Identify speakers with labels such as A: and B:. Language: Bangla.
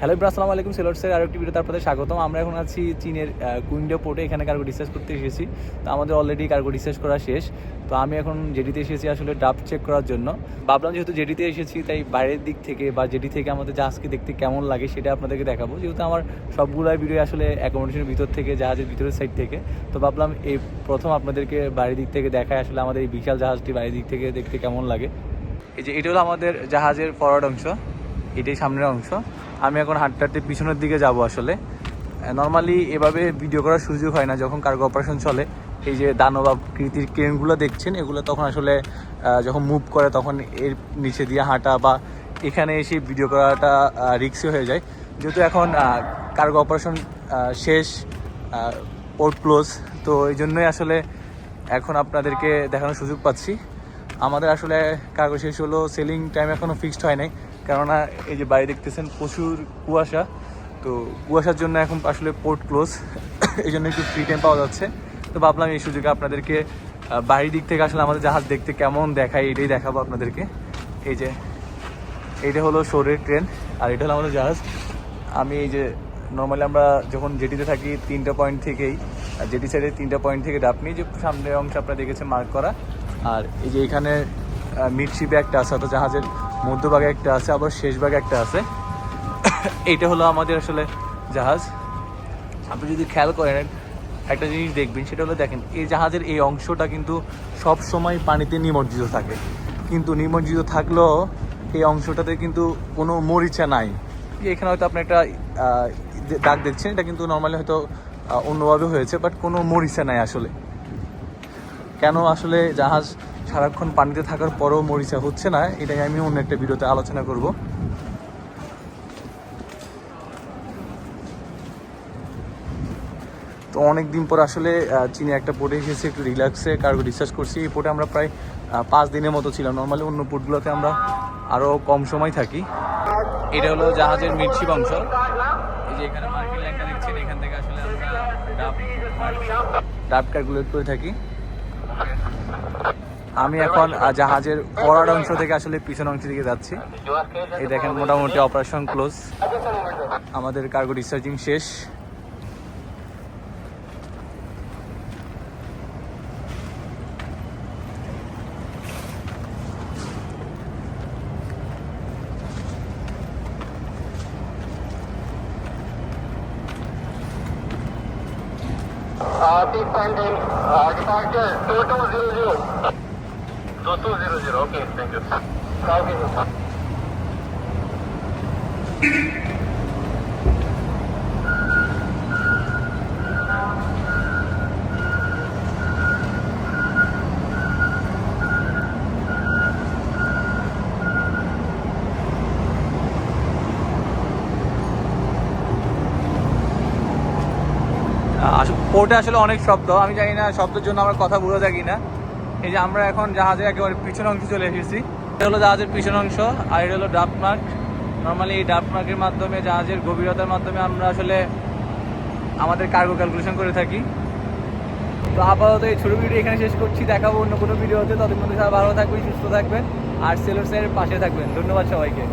A: হ্যালো ইব্রা আসসালামু আলাইকুম সেলটসের আরও একটি ভিডিওতে আপনাদের স্বাগতম। আমরা এখন আছি চীনের কুইন্ডো পোর্টে, এখানে কার্গো ডিসচার্জ করতে এসেছি। তো আমাদের অলরেডি কার্গো ডিসচার্জ করা শেষ। তো আমি এখন জেডিতে এসেছি আসলে ড্রাফট চেক করার জন্য। ভাবলাম যেহেতু জেডিতে এসেছি, তাই বাইরের দিক থেকে বা জেডি থেকে আমাদের জাহাজকে দেখতে কেমন লাগে সেটা আপনাদেরকে দেখাবো। যেহেতু আমার সবগুলাই ভিডিও আসলে অ্যাকোমোডেশনের ভিতর থেকে, জাহাজের ভিতরের সাইড থেকে। তো ভাবলাম এই প্রথম আপনাদেরকে বাইরের দিক থেকে দেখায় আসলে আমাদের এই বিশাল জাহাজটি বাইরের দিক থেকে দেখতে কেমন লাগে। এই যে, এটা হলো আমাদের জাহাজের ফরওয়ার্ড অংশ। এটাই সামনের অংশ। আমি এখন হাঁটতে হাঁটতে পিছনের দিকে যাব আসলে। নর্মালি এভাবে ভিডিও করার সুযোগ হয় না, যখন কার্গো অপারেশন চলে। এই যে দানব আকৃতির ক্রেনগুলো দেখছেন, এগুলো তখন আসলে যখন মুভ করে তখন এর নিচে দিয়ে হাঁটা বা এখানে এসে ভিডিও করাটা রিক্সি হয়ে যায়। যেহেতু এখন কার্গো অপারেশন শেষ পোর্ট ক্লোজ তো এই জন্যই আসলে এখন আপনাদেরকে দেখানোর সুযোগ পাচ্ছি। আমাদের আসলে কার্গো শেষ হলো সেলিং টাইম এখনও ফিক্সড হয় নাই। কেননা এই যে বাইরে দেখতেছেন প্রচুর কুয়াশা, তো কুয়াশার জন্য এখন আসলে পোর্ট ক্লোজ এই জন্য একটু ফ্রি টাইম পাওয়া যাচ্ছে। তো ভাবলাম এই সুযোগে আপনাদেরকে বাইরের দিক থেকে আসলে আমাদের জাহাজ দেখতে কেমন দেখায় এটাই দেখাবো আপনাদেরকে। এই যে, এইটা হলো শোরের ট্রেন আর এটা হলো আমাদের জাহাজ। আমি এই যে নর্মালি আমরা যখন জেটিতে থাকি তিনটা পয়েন্ট থেকেই, আর জেটি সাইডে তিনটা পয়েন্ট থেকে ডাব নিয়ে যে সামনের অংশ আপনারা দেখেছেন মার্ক করা। আর এই যে এখানে মিডশিপে একটা আছে, অর্থাৎ জাহাজের মধ্যভাগে একটা আছে, আবার শেষ ভাগে একটা আছে। এইটা হলো আমাদের আসলে জাহাজ। আপনি যদি খেয়াল করেন, একটা জিনিস দেখবেন, সেটা হলো দেখেন, এই জাহাজের এই অংশটা কিন্তু সব সময় পানিতে নিমজ্জিত থাকে। কিন্তু নিমজ্জিত থাকলেও এই অংশটাতে কিন্তু কোনো মরিচা নাই। এখানে হয়তো আপনি একটা দাগ দেখছেন, এটা কিন্তু নর্মালি হয়তো অন্যভাবে হয়েছে বাট কোনো মরিচা নাই আসলে। কেন আসলে জাহাজ সারাক্ষণ পানিতে থাকার পরও মরিচা হচ্ছে না, এটাই আমি অন্য একটা ভিডিওতে আলোচনা করব। তো অনেক দিন পর আসলে চীনে একটা পোর্টে এসেছি, একটু রিল্যাক্সে কার্গো ডিসচার্জ করছি। এই পোর্টে আমরা প্রায় পাঁচ দিনের মতো ছিলাম। নর্মালি অন্য পোর্টগুলোতে আমরা আরও কম সময় থাকি। এটা হলো জাহাজের মিডশিপ অংশ এই যে এখানে দেখছেন, এখান থেকে আসলে আমরা ডাব ডাব করে থাকি। আমি এখন জাহাজের পরার অংশ থেকে আসলে পিছন অংশ দিকে যাচ্ছি। এই দেখেন মোটামুটি অপারেশন ক্লোজ আমাদের কার্গো ডিসচার্জিং শেষ।
B: Uh, uh, departure 2200. 2200, okay, thank you. Copy, sir.
A: পোর্টে আসলে অনেক শব্দ আমি জানি না শব্দের জন্য আমার কথা বোঝা যায় কিনা এই যে আমরা এখন জাহাজের একেবারে পিছন অংশে চলে এসেছি। এটা হলো জাহাজের পিছন অংশ, আর এটা হলো ডাফমার্ক নর্মালি এই ডাফমার্কের মাধ্যমে, জাহাজের গভীরতার মাধ্যমে আমরা আসলে আমাদের কার্গো ক্যালকুলেশন করে থাকি। তো আপাতত এই ছোটো ভিডিও এখানে শেষ করছি, দেখাবো অন্য কোনো ভিডিওতে। ততক্ষণ সবাই ভালো থাকবেন, সুস্থ থাকবেন, আর সেলোসের পাশে থাকবেন। ধন্যবাদ সবাইকে।